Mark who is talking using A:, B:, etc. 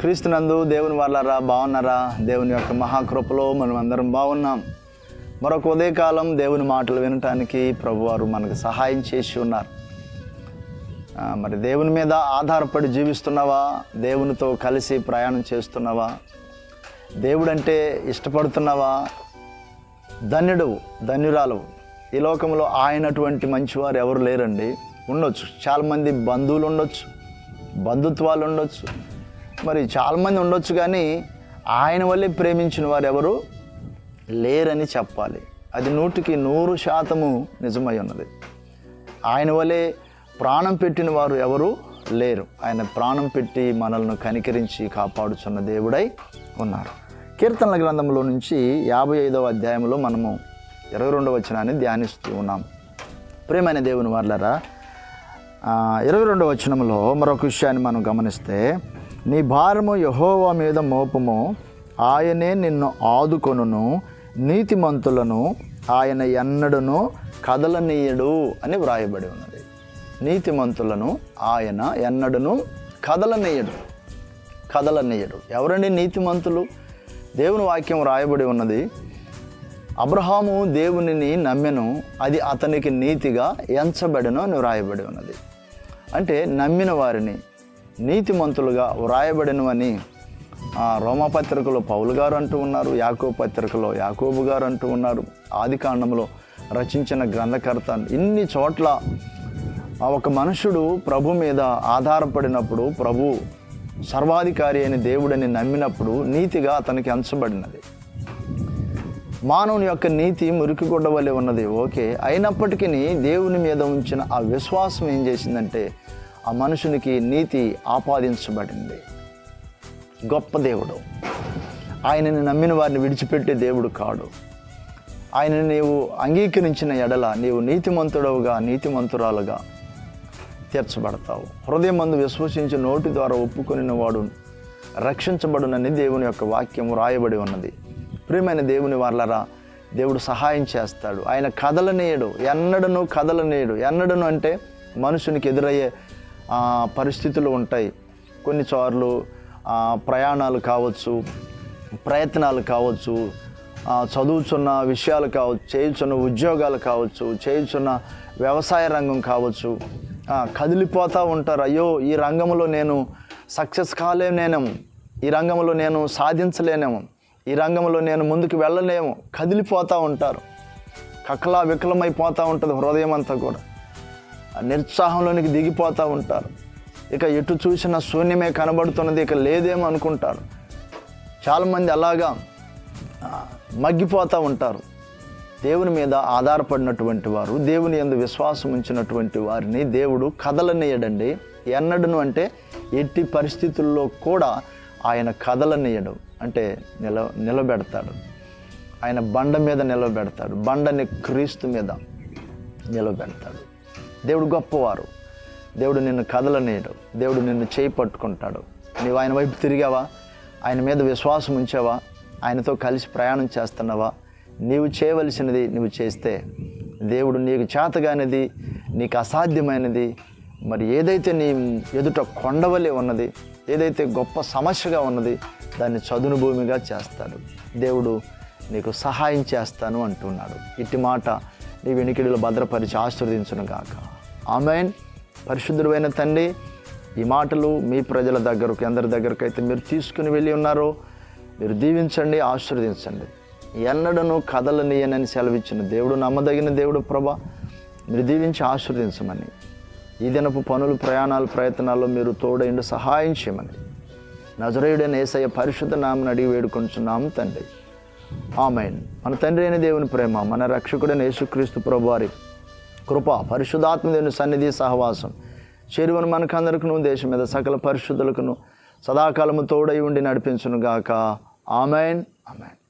A: క్రీస్తునందు దేవుని వాళ్ళరా బాగున్నారా? దేవుని యొక్క మహాకృపలో మనం అందరం బాగున్నాం. మరొక ఉదయకాలం దేవుని మాటలు వినటానికి ప్రభువారు మనకు సహాయం చేసి ఉన్నారు. మరి దేవుని మీద ఆధారపడి జీవిస్తున్నావా? దేవునితో కలిసి ప్రయాణం చేస్తున్నావా? దేవుడంటే ఇష్టపడుతున్నావా? ధన్యుడు ధన్యురాలు. ఈ లోకంలో ఆయనటువంటి మంచివారు ఎవరు లేరండి? ఉండొచ్చు. చాలామంది బంధువులు ఉండొచ్చు బంధుత్వాలు ఉండొచ్చు మరి చాలామంది ఉండొచ్చు కానీ ఆయన వల్లే ప్రేమించిన వారు ఎవరు లేరని చెప్పాలి. అది నూటికి నూరు శాతము నిజమై ఉన్నది. ఆయన వలె ప్రాణం పెట్టిన వారు ఎవరు లేరు. ఆయన ప్రాణం పెట్టి మనల్ని కనికరించి కాపాడుచున్న దేవుడై ఉన్నారు. కీర్తనల గ్రంథంలో నుంచి యాభై ఐదవ అధ్యాయంలో మనము ఇరవై రెండవ వచనాన్ని ధ్యానిస్తూ ఉన్నాం. ప్రేమైన దేవుని వాళ్ళరా ఇరవై రెండవ వచనంలో మరొక విషయాన్ని మనం గమనిస్తే నీ భారము యహోవా మీద మోపము. ఆయనే నిన్ను ఆదుకొనును నీతిమంతులను ఆయన ఎన్నడును కదలనీయడు అని వ్రాయబడి ఉన్నది. నీతిమంతులను ఆయన ఎన్నడును కదలనీయడు కదలనీయడు. ఎవరండి నీతిమంతులు? దేవుని వాక్యం రాయబడి ఉన్నది అబ్రహాము దేవునిని నమ్మెను అది అతనికి నీతిగా ఎంచబడను అని వ్రాయబడి ఉన్నది. అంటే నమ్మిన వారిని నీతిమంతులుగా వ్రాయబడినవని ఆ, రోమపత్రికలో పౌలు గారు అంటూ ఉన్నారు యాకోబు పత్రికలో యాకోబు గారు అంటూ ఉన్నారు. ఆది కాండంలో రచించిన గ్రంథకర్త ఇన్ని చోట్ల ఆ ఒక మనుషుడు ప్రభు మీద ఆధారపడినప్పుడు ప్రభు సర్వాధికారి అయిన దేవుడని నమ్మినప్పుడు నీతిగా అతనికి అంచబడినది మానవుని యొక్క నీతి మురికి వలె ఉన్నది. ఓకే. అయినప్పటికీ దేవుని మీద ఉంచిన ఆ విశ్వాసం ఏం చేసిందంటే ఆ మనుషునికి నీతి ఆపాదించబడింది. గొప్ప దేవుడు. ఆయనని నమ్మిన వారిని విడిచిపెట్టే దేవుడు కాడు. ఆయన నీవు అంగీకరించిన ఎడల నీవు నీతిమంతుడవుగా నీతిమంతురాలుగా తీర్చబడతావు. హృదయం మందు విశ్వసించి నోటి ద్వారా ఒప్పుకొనిన వాడు రక్షించబడునని దేవుని యొక్క వాక్యం రాయబడి ఉన్నది. ప్రియమైన దేవుని వాళ్ళరా దేవుడు సహాయం చేస్తాడు. ఆయన కదలనీయడు. ఎన్నడను కదలనీయడు. ఎన్నడను అంటే మనుషునికి ఎదురయ్యే పరిస్థితులు ఉంటాయి. కొన్నిసార్లు ప్రయాణాలు కావచ్చు ప్రయత్నాలు కావచ్చు చదువుచున్న విషయాలు కావచ్చు చేయుచున్న ఉద్యోగాలు కావచ్చు చేయుచున్న వ్యవసాయ రంగం కావచ్చు కదిలిపోతూ ఉంటారు. అయ్యో ఈ రంగంలో నేను సక్సెస్ కాలేనేమో ఈ రంగంలో నేను సాధించలేనేమో ఈ రంగంలో నేను ముందుకు వెళ్ళలేము కదిలిపోతూ ఉంటారు. కక్కలా వికలమైపోతూ ఉంటుంది హృదయం అంతా కూడా. నిరుత్సాహంలోనికి దిగిపోతూ ఉంటారు. ఇక ఎటు చూసినా శూన్యమే కనబడుతున్నది ఇక లేదేమో అనుకుంటారు. చాలామంది అలాగా మగ్గిపోతూ ఉంటారు. దేవుని మీద ఆధారపడినటువంటి వారు దేవుని ఎందు విశ్వాసం ఉంచినటువంటి వారిని దేవుడు కదలనీయడండి. ఎన్నడను అంటే ఎట్టి పరిస్థితుల్లో కూడా ఆయన కదలనీయడు. అంటే నిల నిలబెడతాడు. ఆయన బండ మీద నిలబెడతాడు. బండని క్రీస్తు మీద నిలబెడతాడు. దేవుడు గొప్పవారు. దేవుడు నిన్ను కదలనీయడు. దేవుడు నిన్ను చేయి పట్టుకుంటాడు. నీవు ఆయన వైపు తిరిగావా? ఆయన మీద విశ్వాసం ఉంచావా? ఆయనతో కలిసి ప్రయాణం చేస్తున్నావా? నీవు చేయవలసినది నువ్వు చేస్తే దేవుడు నీకు చేతగానిది నీకు అసాధ్యమైనది. మరి ఏదైతే నీ ఎదుట కొండవలే ఉన్నది ఏదైతే గొప్ప సమస్యగా ఉన్నది దాన్ని చదును భూమిగా చేస్తాడు. దేవుడు నీకు సహాయం చేస్తాను అంటున్నాడు. ఇట్టి మాట నీ వెనికిడిలో భద్రపరిచి ఆశీర్వదించును గాక ఆమెన్. పరిశుద్ధుడైన తండ్రి ఈ మాటలు మీ ప్రజల దగ్గరకు అందరి దగ్గరకు అయితే మీరు తీసుకుని వెళ్ళి ఉన్నారో. మీరు దీవించండి ఆశీర్వదించండి. ఎన్నడను కదలనీయనని సెలవిచ్చిన దేవుడు నమ్మదగిన దేవుడు ప్రభ మీరు దీవించి ఆశీర్వదించమని. ఈ దినపు పనులు ప్రయాణాలు ప్రయత్నాల్లో మీరు తోడైండి సహాయం చేయమని. నజరేయుడైన ఏసయ్య పరిశుద్ధ నామని అడిగి వేడుకొంచున్నాము తండ్రి. ఆమెన్. మన తండ్రి అయిన దేవుని ప్రేమ మన రక్షకుడైన యేసుక్రీస్తు ప్రభువారి కృప పరిశుద్ధాత్మదేవుని సన్నిధి సహవాసం. చేరువను మనకందరికను దేశం మీద సకల పరిశుద్ధులకును సదాకాలము తోడై ఉండి నడిపించును గాక ఆమెన్. ఆమెన్.